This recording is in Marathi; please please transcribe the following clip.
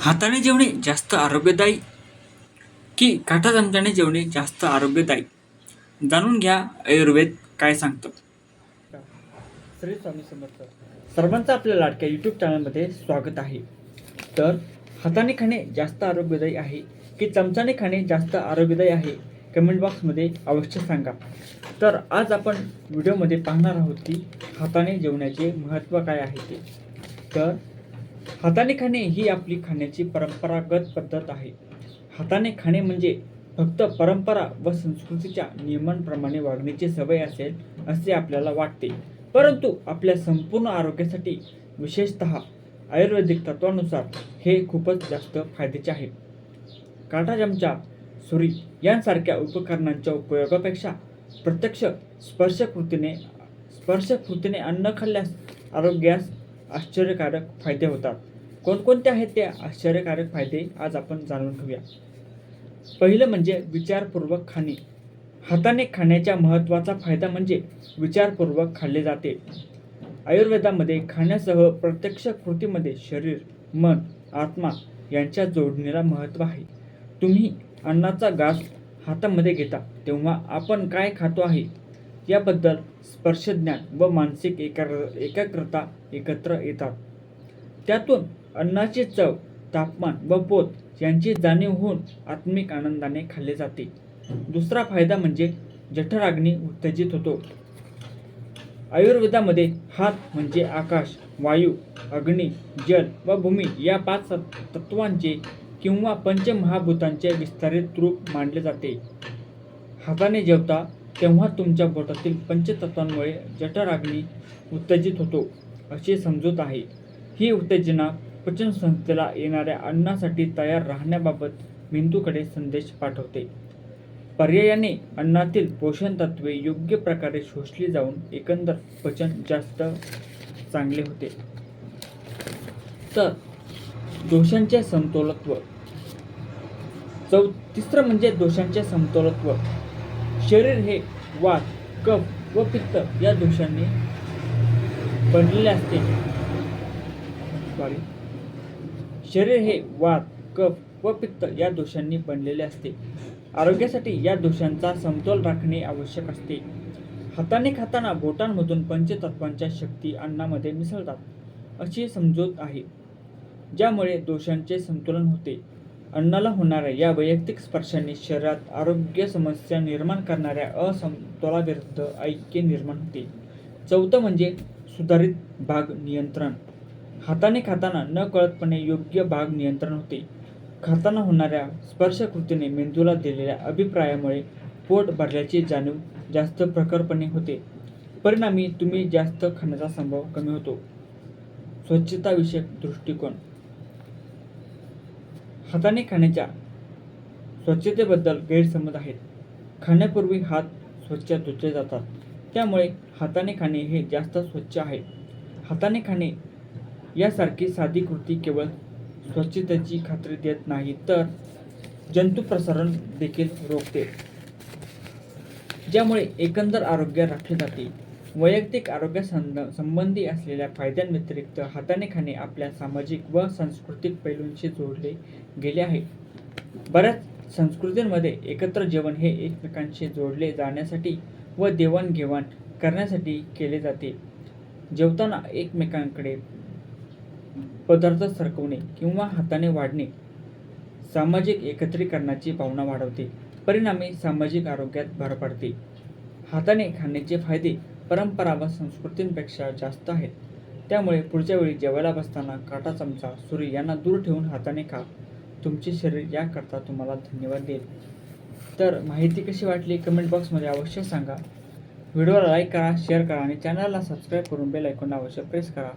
हाताने जेवणे जास्त आरोग्यदायी की काटा चमच्याने जेवणे जास्त आरोग्यदायी? जाणून घ्या आयुर्वेद काय सांगतं. श्री स्वामी समर्थ. सर्वांचं आपल्या लाडक्या यूट्यूब चॅनलमध्ये स्वागत आहे. तर हाताने खाणे जास्त आरोग्यदायी आहे की चमचाने खाणे जास्त आरोग्यदायी आहे? कमेंट बॉक्समध्ये अवश्य सांगा. तर आज आपण व्हिडिओमध्ये पाहणार आहोत की हाताने जेवण्याचे महत्त्व काय आहे ते. तर हाताने खाणे ही आपली खाण्याची परंपरागत पद्धत आहे. हाताने खाणे म्हणजे फक्त परंपरा व संस्कृतीच्या नियमांप्रमाणे वागण्याची सवय असेल असे आपल्याला वाटते. परंतु आपल्या संपूर्ण आरोग्यासाठी विशेषत आयुर्वेदिक तत्वानुसार हे खूपच जास्त फायद्याचे आहे. काटा चमचा सुरी यांसारख्या उपकरणांच्या उपयोगापेक्षा प्रत्यक्ष स्पर्शकृतीने स्पर्शकृतीने अन्न खाल्ल्यास आरोग्यास आश्चर्यकारक फायदे होतात. कोणकोणते आहेत ते आश्चर्यकारक फायदे आज आपण जाणून घेऊया. पहिलं म्हणजे विचारपूर्वक खाणे. हाताने खाण्याच्या महत्त्वाचा फायदा म्हणजे विचारपूर्वक खाल्ले जाते. आयुर्वेदामध्ये खाण्यासह प्रत्यक्ष कृतीमध्ये शरीर मन आत्मा यांच्या जोडणीला महत्त्व आहे. तुम्ही अन्नाचा घास हातामध्ये घेता तेव्हा आपण काय खातो आहे? याबद्दल स्पर्शज्ञान व मानसिक एकाग्र एकाग्रता एकत्र येतात. त्यातून अन्नाची चव तापमान व पोत यांची जाणीव होऊन आत्मिक आनंदाने खाल्ले जाते. दुसरा फायदा म्हणजे जठराग्नी उत्तेजित होतो. आयुर्वेदामध्ये हात म्हणजे आकाश वायू अग्नी जल व भूमी या पाच तत्वांचे किंवा पंचमहाभूतांचे विस्तारित रूप मानले जाते. हाताने जेवता तेव्हा तुमच्या पोटातील पंचतत्वांमुळे जठराग्नी उत्तेजित होतो अशी समजूत आहे. ही उत्तेजना पचनसंस्थेला येणाऱ्या अन्नासाठी तयार राहण्याबाबत मेंदूकडे संदेश पाठवते. पर्यायाने अन्नातील पोषण तत्वे योग्य प्रकारे शोषली जाऊन एकंदर पचन जास्त चांगले होते. तर दोषांचे समतोलत्व. चौ तिसरं म्हणजे दोषांचे समतोलत्व. शरीर हे वात कफ व पित्त या दोषांनी बनलेले असते. सॉरी शरीर हे वात कफ व पित्त या दोषांनी बनलेले असते. आरोग्यासाठी या दोषांचा समतोल राखणे आवश्यक असते. हाताने खाताना बोटांमधून पंचतत्वांच्या शक्ती अन्नामध्ये मिसळतात अशी समजूत आहे ज्यामुळे दोषांचे संतुलन होते. अन्नाला होणाऱ्या या वैयक्तिक स्पर्शाने शरीरात आरोग्य समस्या निर्माण करणाऱ्या असमतोलाविरुद्ध ऐक्य निर्माण होते. चौथं म्हणजे सुधारित भाग नियंत्रण. हाताने खाताना न कळतपणे योग्य भाग नियंत्रण होते. खाताना होणाऱ्या स्पर्शकृतीने मेंदूला दिलेल्या अभिप्रायामुळे पोट भरल्याची जाणीव जास्त प्रखरपणे होते. परिणामी तुम्ही जास्त खाण्याचा संभव कमी होतो. स्वच्छताविषयक दृष्टिकोन. हाताने खाण्याच्या स्वच्छतेबद्दल गैरसमज आहेत. खाण्यापूर्वी हात स्वच्छ धुतले जातात. त्यामुळे हाताने खाणे हे जास्त स्वच्छ आहे. हाताने खाणे यासारखी साधी कृती केवळ स्वच्छतेची खात्री देत नाही तर जंतू प्रसारण देखील रोखते. ज्यामुळे एकंदर आरोग्य राखले जाते. वैयक्तिक आरोग्य संबंधी असलेल्या फायद्यांव्यतिरिक्त हाताने खाणे आपल्या सामाजिक व सांस्कृतिक पैलूंशी जोडले गेले आहे. बऱ्याच संस्कृतींमध्ये एकत्र जेवण हे एकमेकांशी जोडले जाण्यासाठी व देवाणघेवाण करण्यासाठी केले जाते. जेवताना एकमेकांकडे पदार्थ सरकवणे किंवा हाताने वाढणे सामाजिक एकत्रीकरणाची भावना वाढवते. परिणामी सामाजिक आरोग्यात भर पडते. हाताने खाण्याचे फायदे परंपरा व संस्कृतींपेक्षा जास्त आहेत. त्यामुळे पुढच्या वेळी जेवायला बसताना काटा चमचा सुरी यांना दूर ठेवून हाताने खा. तुमचे शरीर याकरता तुम्हाला धन्यवाद देईल. तर माहिती कशी वाटली कमेंट बॉक्समध्ये अवश्य सांगा. व्हिडिओला लाईक करा शेअर करा आणि चॅनलला सबस्क्राईब करून बेल ऐकून अवश्य प्रेस करा.